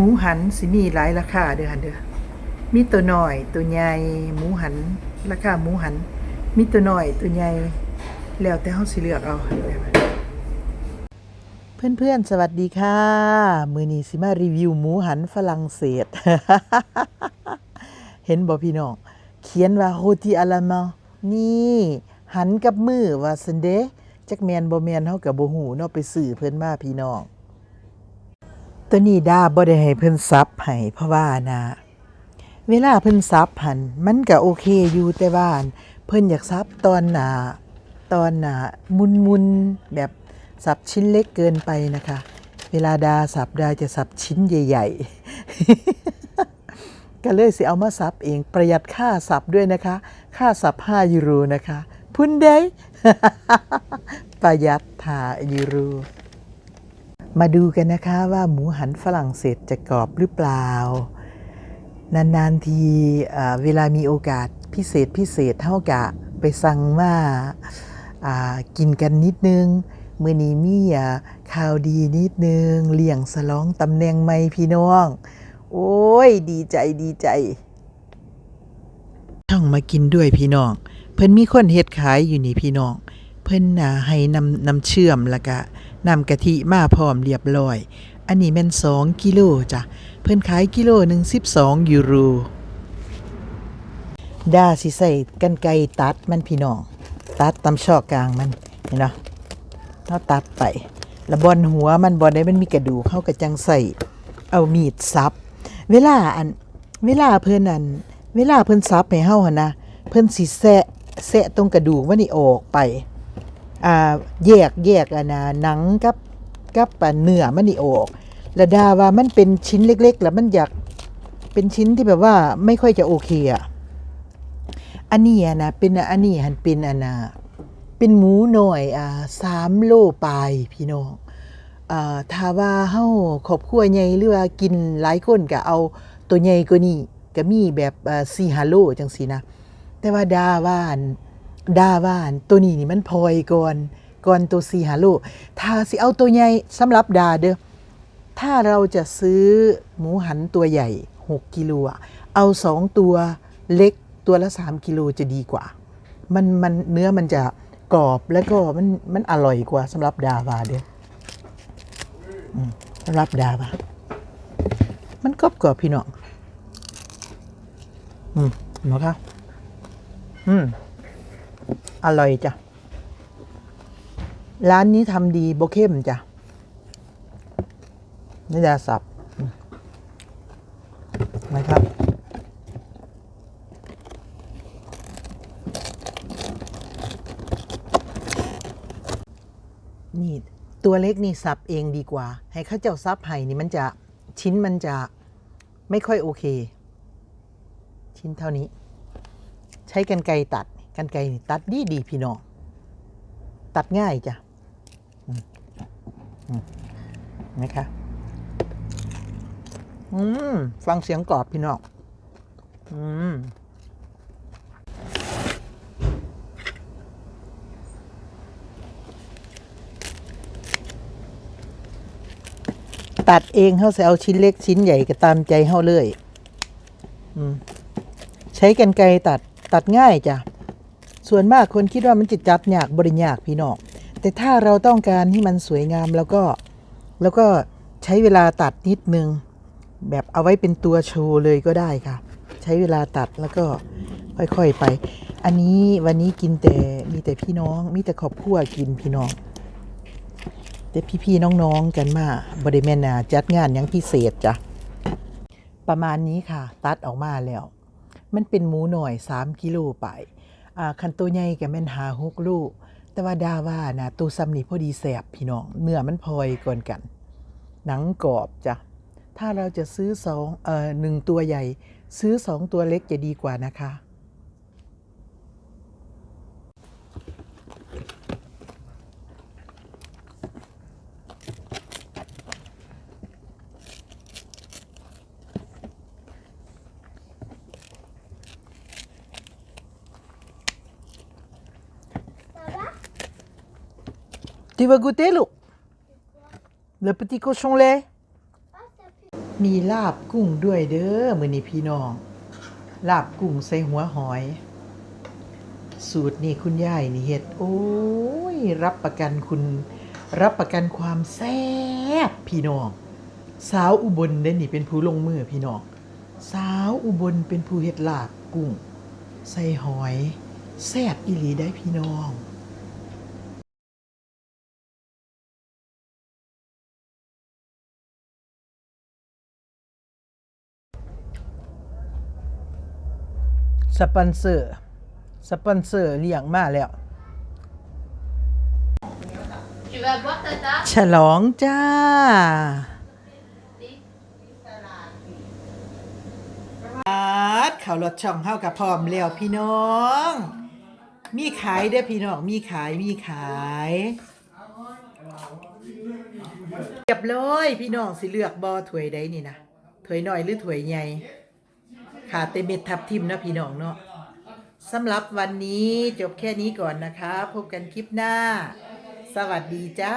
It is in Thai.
หมูหันสิมีหลายราคาเด้อหันเด้อมีตัวน้อยตัวใหญ่หมูหัน ราคาหมูหัน มีตัวน้อยตัวใหญ่แล้วแต่เฮาสิเลือกเอาเพื่อนๆ สวัสดีค่ะ มือนี้สิมารีวิวหมูหันฝรั่งเศส เห็นบ่พี่น้อง เขียนว่าโฮติอาลามานี่ หันกับมือว่าซันเดจักแมนบ่แมนเฮาก็บ่ฮู้เนาะไปซื้อเพิ่นมาพี่น้อง ตัวนี้ดาบ่ได้ให้เพิ่นซับให้เพราะว่านะเวลาเพิ่นซับหันมันก็โอเคอยู่แต่ว่านเพิ่นอยากซับตอนหนาตอนหนามุนๆแบบสับชิ้นเล็กเกินไปนะคะ เวลาดาสับดาจะสับชิ้นใหญ่ ๆ ก็เลยสิเอามาสับเองประหยัดค่าสับด้วยนะคะ ค่าสับ5ยูโรนะคะ พุ่นได้ประหยัดทายูโร มาดูกันนะคะว่าหมูหันฝรั่งเศสจะกรอบหรือเปล่า นานๆทีเวลามีโอกาสพิเศษพิเศษเท่ากับไปสั่งมาอ่ากินกันนิดนึงมือนี้มีข่าวดีนิดนึงเลี่ยงสลองตำแหน่งไม่พี่น้อง โอ้ย ดีใจดีใจ ช่องมากินด้วยพี่น้อง เพิ่นมีคนเฮ็ดขายอยู่นี่พี่น้อง เพิ่นน่ะให้นำนำเชื่อมแล้วก็นำกะทิมาพร้อมเรียบร้อย อันนี้แม่น2กิโลจ้ะเพิ่นขายกิโลหนึ่ง12ยูโรดาสิใส่กันไกตัดมันพี่น้องตัดตำช่อกลางมันเห็นเนาะเฮาตัดไปแล้วบอนหัวมันบอนได้มันมีกระดูกเฮาก็จังใส่เอามีดสับ เวลาอันเวลาเพิ่นอันเวลาเพิ่นสับให้เฮาหนนะเพิ่นสิแซะแซะตรงกระดูกมันนี่ออกไป แยกแยกอันนะหนังกับกับเนื้อมันนี่ออกแล้วดาว่ามันเป็นชิ้นเล็ก ๆ แล้วมันอยากเป็นชิ้นที่แบบว่าไม่ค่อยจะโอเคอะอันนี้นะเป็นอันนี้หันเป็นอันนะเป็นหมูหน่อยอ่าสามโลปลายพี่น้องอ่าถ้าว่าเฮาครอบครัวใหญ่หรือว่ากินหลายคนก็เอาตัวใหญ่กว่านี้ก็มีแบบอ่าสี่ห้าโลจังสีนะ แต่ว่าดาว่าน ดาว่านตัวนี้นี่มันพลอยก่อนก่อนตัวสี่ห้าโลถ้าสิเอาตัวใหญ่สำหรับดาเด้อถ้าเราจะซื้อหมูหันตัวใหญ่ 6กิโลเอะเอา2ตัวเล็กตัวละ 3กิโลจะดีกว่า มันมันเนื้อมันจะกรอบแล้วก็มันมันอร่อยกว่าสำหรับดาวาเด้อสำหรับดาวามันกรอบกรอบพี่น้อง อืมเห็นไหมคะอืม อร่อยจ้ะ ร้านนี้ทำดีโบเข้มจ้ะนี่ดาสับนะครับ นี่ ตัวเล็กนี่สับเองดีกว่า ให้เข้าเจ้าซับให้นี่มันจะชิ้นมันจะไม่ค่อยโอเค ชิ้นเท่านี้ ใช้กันไกรตัด กันไกรนี่ตัดดีดีพี่น้อง ตัดง่ายจ้ะอืมอืมนะคะอืมฟังเสียงกรอบพี่น้องอืมตัดเองเขาจะเอาชิ้นเล็กชิ้นใหญ่ก็ตามใจเขาเลยอืมใช้กันไกรตัดตัดง่ายจ้ะ ส่วนมากคนคิดว่ามันจิตจับยากบริยากพี่น้องแต่ถ้าเราต้องการให้มันสวยงามแล้วก็แล้วก็ใช้เวลาตัดนิดนึง แบบเอาไว้เป็นตัวโชว์เลยก็ได้ค่ะ ใช้เวลาตัดแล้วก็ค่อยๆไป อันนี้วันนี้กินแต่มีแต่พี่น้อง มีแต่ครอบครัวกินพี่น้อง แต่พี่ๆน้องๆกันมาบริเมนนาจัดงานยังพิเศษจ้ะประมาณนี้ค่ะ ตัดออกมาแล้ว มันเป็นหมูหน่อย 3 กิโลไป คันตัวใหญ่ก็แม่นหาหกลูก แต่ว่าดาว่านะตัวซ้ำนี่พอดีแสบพี่น้อง เนื้อมันพลอยก่อนกัน หนังกรอบจ้ะ ถ้าเราจะซื้อสองเอ่อหนึ่งตัวใหญ่ ซื้อสองตัวเล็กจะดีกว่านะคะ Tu veux goûter l'eau Le petit cochon lait มีลาบกุ้งด้วยเด้อมือนี้พี่น้อง ลาบกุ้งใส่หัวหอย สูตรนี่คุณยายนี่เฮ็ดโอ้ย รับประกันคุณ รับประกันความแซ่บพี่น้อง สาวอุบลเด้นี่เป็นผู้ลงมือพี่น้อง สาวอุบลเป็นผู้เฮ็ดลาบกุ้ง ใส่หอย แซ่บอีหลีได้พี่น้อง สปอนเซอร์ สปอนเซอร์เลี้ยงมาแล้ว Tu vas boire ta tasse ฉลองจ้าอาดข่าวรถช่องเฮากับพร้อมแล้วพี่น้อง มีขายเด้อพี่น้อง มีขายมีขายเรียบร้อยพี่น้องสิเลือกบอถ้วยใดนี่นะถ้วยน้อยหรือถ้วยใหญ่ ขาเตเม็ดทับทิมนะพี่น้องเนาะสำหรับวันนี้จบแค่นี้ก่อนนะคะ พบกันคลิปหน้า สวัสดีจ้า